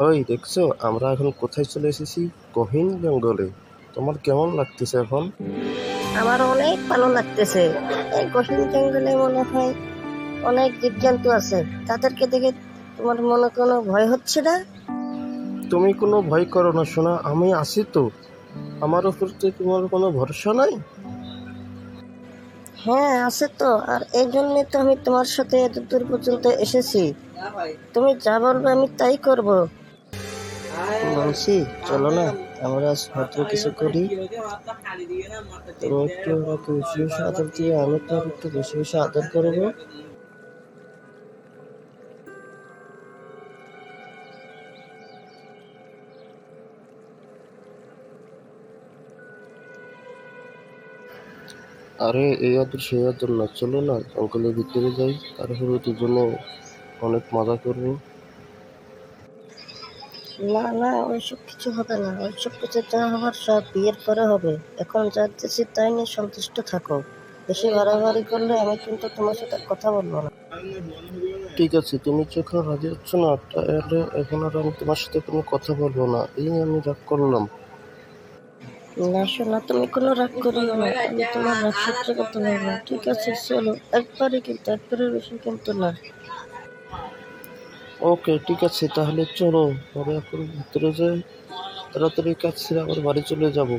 ওই দেখছ আমরা এখন কোথায় চলে এসেছি? গহীন জঙ্গলে। তোমার কেমন লাগতেছে এখন? আমার অনেক ভালো লাগতেছে। এই গহীন জঙ্গলে মনে হয় অনেক জীবজন্তু আছে। তাদেরকে দেখে তোমার মনে কোনো ভয় হচ্ছে না? তুমি কোনো ভয় করো না শোনা আমি আছি তো। আমার উপর তো তোমার কোনো ভরসা নাই? হ্যাঁ আছে তো। আর এই জন্যে তো আমি তোমার সাথে এত দূর পর্যন্ত এসেছি। তুমি যা বলবে আমি তাই করব। বলছি চলো না, আমরা ভদ্র কিছু করি। একটু আমাকে বেশি বেশি আদর দিয়ে, আমি তো একটু বেশি বেশি আদর করব। আরে, এই আদর, সেই আদর না, চলো না জঙ্গলের ভিতরে যাই, তারপরে দুজনে অনেক মজা করব। না না ওইসব কিছু হবে না। ওইসব কিছু যা হবার সব বিয়ের পরে হবে। এখন যা দিচ্ছি তাই নিয়ে সন্তুষ্ট থাকো। বেশি বাড়াবাড়ি করলে আমি কিন্তু তোমার সাথে কথা বলব না। ঠিক আছে তুমি যখন রাজি হচ্ছ না তাহলে এখন আর আমি তোমার সাথে কোনো কথা বলব না। এই আমি রাগ করলাম। না শোনা তুমি কোনো রাগ করিও না। আমি তোমার রাগ সহ্য করতে পারব ঠিক আছে চলো। একবারে কিন্তু একবারের বেশি কিন্তু না। ওকে, ঠিক আছে, তাহলে চলো পরে এখন ভিতরে যাই তাড়াতাড়ি কাজ সেরে আবার বাড়ি চলে যাব।